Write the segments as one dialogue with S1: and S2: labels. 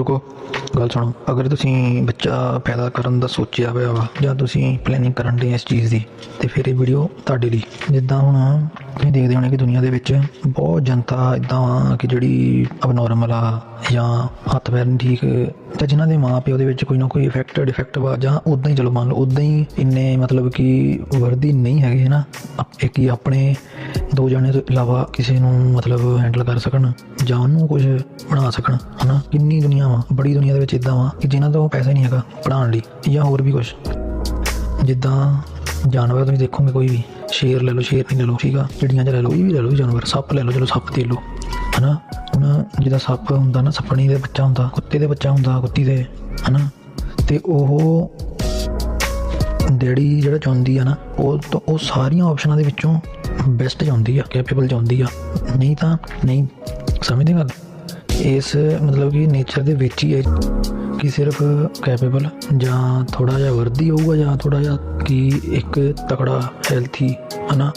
S1: ਰੁਕੋ, ਗੱਲ ਸੁਣੋ। ਅਗਰ ਤੁਸੀਂ ਬੱਚਾ ਪੈਦਾ ਕਰਨ ਦਾ ਸੋਚਿਆ ਹੋਇਆ ਵਾ ਜਾਂ ਤੁਸੀਂ ਪਲੈਨਿੰਗ ਕਰਨ ਦੇ ਇਸ ਚੀਜ਼ ਦੀ, ਤੇ ਫਿਰ ਇਹ ਵੀਡੀਓ ਤੁਹਾਡੇ ਲਈ। ਜਿੱਦਾਂ ਹੁਣ ਤੁਸੀਂ ਦੇਖਦੇ ਹੋਣੇ ਕਿ ਦੁਨੀਆ ਦੇ ਵਿੱਚ ਬਹੁਤ ਜਨਤਾ ਇਦਾਂ ਆ ਕਿ ਜਿਹੜੀ ਅਬਨੋਰਮਲ ਆ ਜਾਂ ਹੱਥ ਪੈਰ ਨਹੀਂ ਠੀਕ, ਤਾਂ ਜਿਨ੍ਹਾਂ ਦੇ ਮਾਂ ਪਿਓ ਦੇ ਵਿੱਚ ਕੋਈ ਨਾ ਕੋਈ ਇਫੈਕਟ ਡਿਫੈਕਟ ਵਾ, ਜਾਂ ਉਦਾਂ ਹੀ ਚਲੋ ਮੰਨ ਲਓ ਉਦਾਂ ਹੀ ਇੰਨੇ ਮਤਲਬ ਕਿ ਵਰਦੀ ਨਹੀਂ ਹੈਗੇ ਨਾ ਇੱਕ ਹੀ ਆਪਣੇ ਦੋ ਜਣੇ ਤੋਂ ਇਲਾਵਾ ਕਿਸੇ ਨੂੰ ਮਤਲਬ ਹੈਂਡਲ ਕਰ ਸਕਣ, ਜਾਂ ਉਹਨੂੰ ਕੁਝ ਬਣਾ ਸਕਣ, ਹਨਾ? ਕਿੰਨੀ ਦੁਨੀਆ ਵਾ, ਬੜੀ ਦੁਨੀਆ ਦੇ ਵਿੱਚ ਇਦਾਂ ਵਾ ਕਿ ਜਿਨ੍ਹਾਂ ਤੋਂ ਪੈਸਾ ਹੀ ਨਹੀਂ ਹੈਗਾ ਪੜਾਉਣ ਲਈ, ਜਾਂ ਹੋਰ ਵੀ ਕੁਝ ਜਿੱਦਾਂ ਜਾਨਵਰ ਤੁਸੀਂ ਦੇਖੋਗੇ ਕੋਈ ਵੀ। ਸ਼ੇਰ ਲੈ ਲਓ, ਸ਼ੇਰ ਨਹੀਂ ਲੈ ਲਓ, ਠੀਕ ਆ? ਚਿੜੀਆਂ ਚ ਲੈ ਲਓ, ਇਹ ਵੀ ਲੈ ਲਓ ਜਾਨਵਰ। ਸੱਪ ਲੈ ਲਓ, ਚਲੋ ਸੱਪ ਦੇ ਲਓ। ਹਨਾ? ਹੁਣ ਜਿਹਦਾ ਸੱਪ ਹੁੰਦਾ ਨਾ, ਸੱਪਣੀ ਦੇ ਬੱਚਾ ਹੁੰਦਾ, ਕੁੱਤੇ ਦੇ ਬੱਚਾ ਹੁੰਦਾ, ਕੁੱਤੀ ਦੇ, ਹਨਾ? ਤੇ ਉਹ ਡੈਡੀ ਜਿਹੜਾ ਚਾਹੁੰਦੀ ਆ ਨਾ, ਉਹ ਤਾਂ ਉਹ ਸਾਰੀਆਂ ਆਪਸ਼ਨਾਂ ਦੇ ਵਿੱਚੋਂ ਬੈਸਟ ਚਾਹੁੰਦੀ ਆ ਕੈਪੇਬਲ ਚਾਹੁੰਦੀ ਆ। ਨਹੀਂ ਤਾਂ, ਨਹੀਂ, ਸਮਝਦੇ ਗੱਲ? ਇਸ ਮਤਲਬ ਕਿ ਨੇਚਰ ਦੇ ਵਿੱਚ ਹੀ ਹੈ ਕਿ ਸਿਰਫ ਕੈਪੇਬਲ ਜਾਂ ਥੋੜਾ ਜਿਹਾ ਵਰਦੀ ਹੋਊਗਾ ਜਾਂ ਥੋੜਾ ਜਿਹਾ ਕਿ ਇੱਕ ਤਕੜਾ ਹੈਲਥੀ ਹਨਾ?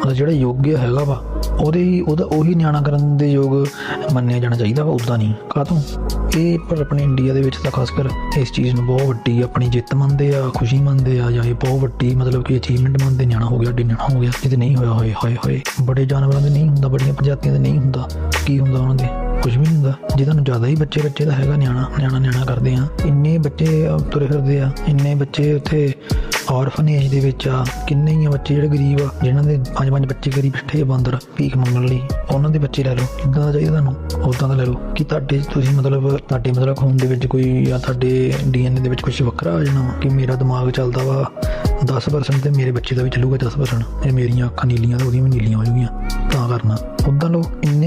S1: ਮਤਲਬ ਜਿਹੜਾ ਯੋਗ ਹੈਗਾ ਵਾ, ਉਹਦੇ ਹੀ, ਉਹਦਾ, ਉਹੀ ਨਿਆਣਾ ਕਰਨ ਦੇ ਯੋਗ ਮੰਨਿਆ ਜਾਣਾ ਚਾਹੀਦਾ ਵਾ, ਉਦਾਂ ਨਹੀਂ। ਕਾਹਤੋਂ ਇਹ ਪਰ ਆਪਣੇ ਇੰਡੀਆ ਦੇ ਵਿੱਚ ਤਾਂ ਖਾਸ ਕਰ ਇਸ ਚੀਜ਼ ਨੂੰ ਬਹੁਤ ਵੱਡੀ ਆਪਣੀ ਜਿੱਤ ਮੰਨਦੇ ਆ, ਖੁਸ਼ੀ ਮੰਨਦੇ ਆ, ਜਾਂ ਇਹ ਬਹੁਤ ਵੱਡੀ ਮਤਲਬ ਕਿ ਅਚੀਵਮੈਂਟ ਮੰਨਦੇ, ਨਿਆਣਾ ਹੋ ਗਿਆ ਡੀ ਹੋ ਗਿਆ ਜਿਹਦੇ ਨਹੀਂ ਹੋਇਆ, ਹੋਏ ਹੋਏ ਹੋਏ। ਬੜੇ ਜਾਨਵਰਾਂ ਦੇ ਨਹੀਂ ਹੁੰਦਾ, ਬੜੀਆਂ ਪ੍ਰਜਾਤੀਆਂ ਦੇ ਨਹੀਂ ਹੁੰਦਾ। ਕੀ ਹੁੰਦਾ ਉਹਨਾਂ ਦੇ? ਕੁਝ ਵੀ ਨਹੀਂ ਹੁੰਦਾ। ਜੇ ਤੁਹਾਨੂੰ ਜ਼ਿਆਦਾ ਹੀ ਬੱਚੇ ਬੱਚੇ ਦਾ ਹੈਗਾ ਨਿਆਣਾ ਨਿਆਣਾ ਨਿਆਣਾ ਕਰਦੇ ਆ, ਇੰਨੇ ਬੱਚੇ ਤੁਰੇ ਫਿਰਦੇ ਆ, ਇੰਨੇ ਬੱਚੇ ਉੱਥੇ ਆਰਫਨੇਜ ਦੇ ਵਿੱਚ ਆ, ਕਿੰਨੇ ਹੀ ਬੱਚੇ ਜਿਹੜੇ ਗਰੀਬ ਆ, ਜਿਨ੍ਹਾਂ ਦੇ ਪੰਜ ਪੰਜ ਬੱਚੇ ਗਰੀਬ ਬੈਠੇ ਆ ਬਾਂਦਰ ਭੀਖ ਮੰਗਣ ਲਈ, ਉਹਨਾਂ ਦੇ ਬੱਚੇ ਲੈ ਲਓ ਕਿੱਦਾਂ ਦਾ ਚਾਹੀਦਾ ਤੁਹਾਨੂੰ ਉਦਾਂ ਦਾ ਲੈ ਲਓ। ਕਿ ਤੁਹਾਡੇ ਤੁਸੀਂ ਮਤਲਬ, ਤੁਹਾਡੇ ਮਤਲਬ ਖੂਨ ਦੇ ਵਿੱਚ ਕੋਈ ਜਾਂ ਤੁਹਾਡੇ ਡੀਐਨਏ ਦੇ ਵਿੱਚ ਕੁਝ ਵੱਖਰਾ ਆ ਜਾਣਾ ਵਾ, ਕਿ ਮੇਰਾ ਦਿਮਾਗ ਚੱਲਦਾ ਵਾ 10% ਤੇ ਮੇਰੇ ਬੱਚੇ ਦਾ ਵੀ ਚੱਲੂਗਾ 10% ਇਹ ਮੇਰੀਆਂ ਅੱਖਾਂ ਨੀਲੀਆਂ ਤੇ ਉਹਦੀਆਂ ਵੀ ਨੀਲੀਆਂ ਹੋ ਜਾਊਗੀਆਂ, ਤਾਂ ਕਰਨਾ। ਉਦਾਂ ਲੋ ਇੰਨੇ